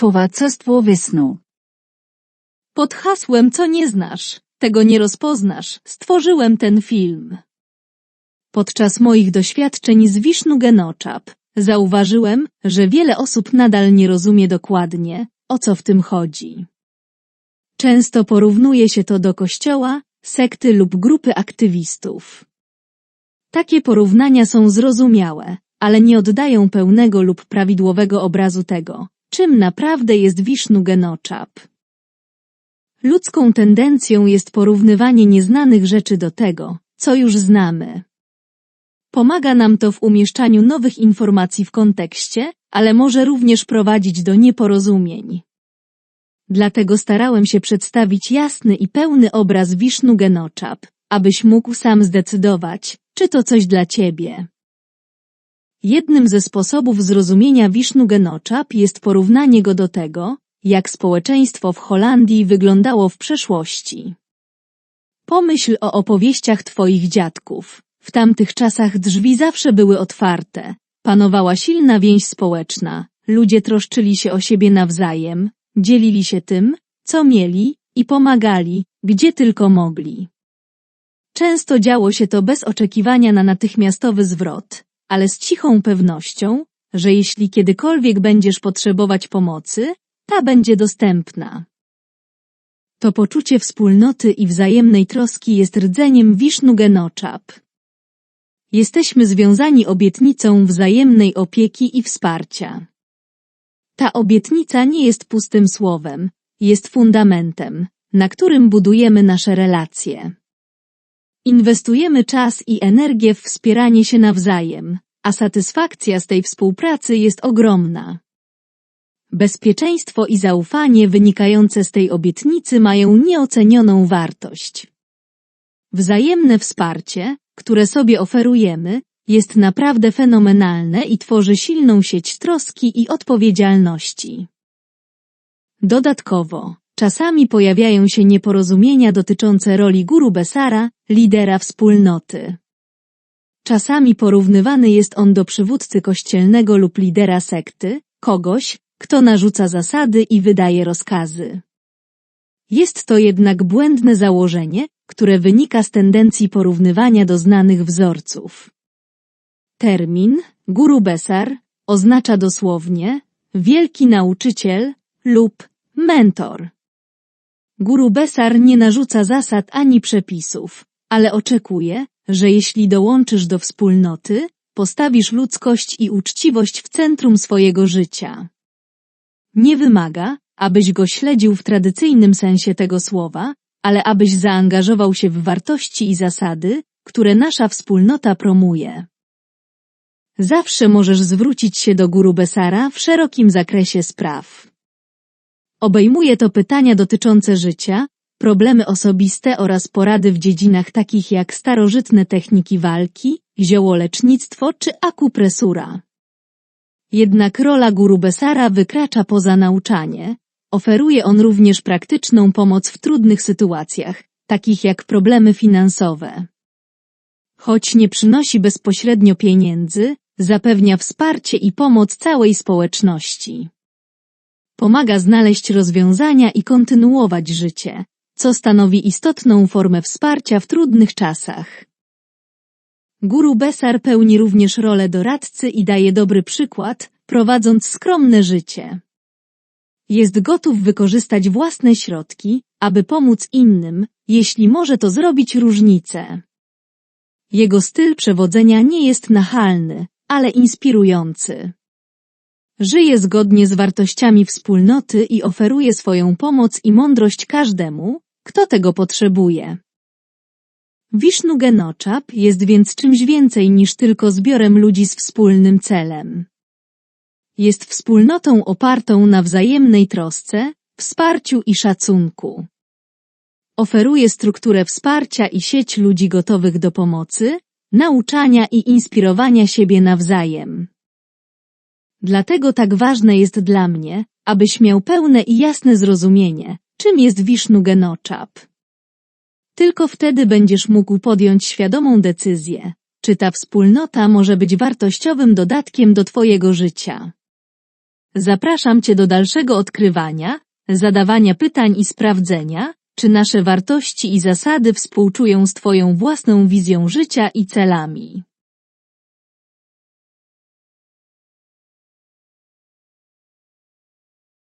Towarzystwo Wisnu. Pod hasłem co nie znasz, tego nie rozpoznasz, stworzyłem ten film. Podczas moich doświadczeń z Wisznu Genoczap zauważyłem, że wiele osób nadal nie rozumie dokładnie, o co w tym chodzi. Często porównuje się to do kościoła, sekty lub grupy aktywistów. Takie porównania są zrozumiałe, ale nie oddają pełnego lub prawidłowego obrazu tego, czym naprawdę jest Wisznu Genoczap. Ludzką tendencją jest porównywanie nieznanych rzeczy do tego, co już znamy. Pomaga nam to w umieszczaniu nowych informacji w kontekście, ale może również prowadzić do nieporozumień. Dlatego starałem się przedstawić jasny i pełny obraz Wisznu Genoczap, abyś mógł sam zdecydować, czy to coś dla ciebie. Jednym ze sposobów zrozumienia Wisznu Genoczap jest porównanie go do tego, jak społeczeństwo w Holandii wyglądało w przeszłości. Pomyśl o opowieściach twoich dziadków. W tamtych czasach drzwi zawsze były otwarte, panowała silna więź społeczna, ludzie troszczyli się o siebie nawzajem, dzielili się tym, co mieli i pomagali, gdzie tylko mogli. Często działo się to bez oczekiwania na natychmiastowy zwrot, ale z cichą pewnością, że jeśli kiedykolwiek będziesz potrzebować pomocy, ta będzie dostępna. To poczucie wspólnoty i wzajemnej troski jest rdzeniem Wisznu Genoczap. Jesteśmy związani obietnicą wzajemnej opieki i wsparcia. Ta obietnica nie jest pustym słowem, jest fundamentem, na którym budujemy nasze relacje. Inwestujemy czas i energię w wspieranie się nawzajem, a satysfakcja z tej współpracy jest ogromna. Bezpieczeństwo i zaufanie wynikające z tej obietnicy mają nieocenioną wartość. Wzajemne wsparcie, które sobie oferujemy, jest naprawdę fenomenalne i tworzy silną sieć troski i odpowiedzialności. Dodatkowo, czasami pojawiają się nieporozumienia dotyczące roli guru Besara, lidera wspólnoty. Czasami porównywany jest on do przywódcy kościelnego lub lidera sekty, kogoś, kto narzuca zasady i wydaje rozkazy. Jest to jednak błędne założenie, które wynika z tendencji porównywania do znanych wzorców. Termin guru besar oznacza dosłownie wielki nauczyciel lub mentor. Guru Besar nie narzuca zasad ani przepisów, ale oczekuje, że jeśli dołączysz do wspólnoty, postawisz ludzkość i uczciwość w centrum swojego życia. Nie wymaga, abyś go śledził w tradycyjnym sensie tego słowa, ale abyś zaangażował się w wartości i zasady, które nasza wspólnota promuje. Zawsze możesz zwrócić się do Guru Besara w szerokim zakresie spraw. Obejmuje to pytania dotyczące życia, problemy osobiste oraz porady w dziedzinach takich jak starożytne techniki walki, ziołolecznictwo czy akupresura. Jednak rola Guru Besara wykracza poza nauczanie. Oferuje on również praktyczną pomoc w trudnych sytuacjach, takich jak problemy finansowe. Choć nie przynosi bezpośrednio pieniędzy, zapewnia wsparcie i pomoc całej społeczności. Pomaga znaleźć rozwiązania i kontynuować życie, co stanowi istotną formę wsparcia w trudnych czasach. Guru Besar pełni również rolę doradcy i daje dobry przykład, prowadząc skromne życie. Jest gotów wykorzystać własne środki, aby pomóc innym, jeśli może to zrobić różnicę. Jego styl przewodzenia nie jest nachalny, ale inspirujący. Żyje zgodnie z wartościami wspólnoty i oferuje swoją pomoc i mądrość każdemu, kto tego potrzebuje. Wisznu Genoczap jest więc czymś więcej niż tylko zbiorem ludzi z wspólnym celem. Jest wspólnotą opartą na wzajemnej trosce, wsparciu i szacunku. Oferuje strukturę wsparcia i sieć ludzi gotowych do pomocy, nauczania i inspirowania siebie nawzajem. Dlatego tak ważne jest dla mnie, abyś miał pełne i jasne zrozumienie, czym jest Wisznu Genoczap. Tylko wtedy będziesz mógł podjąć świadomą decyzję, czy ta wspólnota może być wartościowym dodatkiem do Twojego życia. Zapraszam Cię do dalszego odkrywania, zadawania pytań i sprawdzenia, czy nasze wartości i zasady współczują z Twoją własną wizją życia i celami.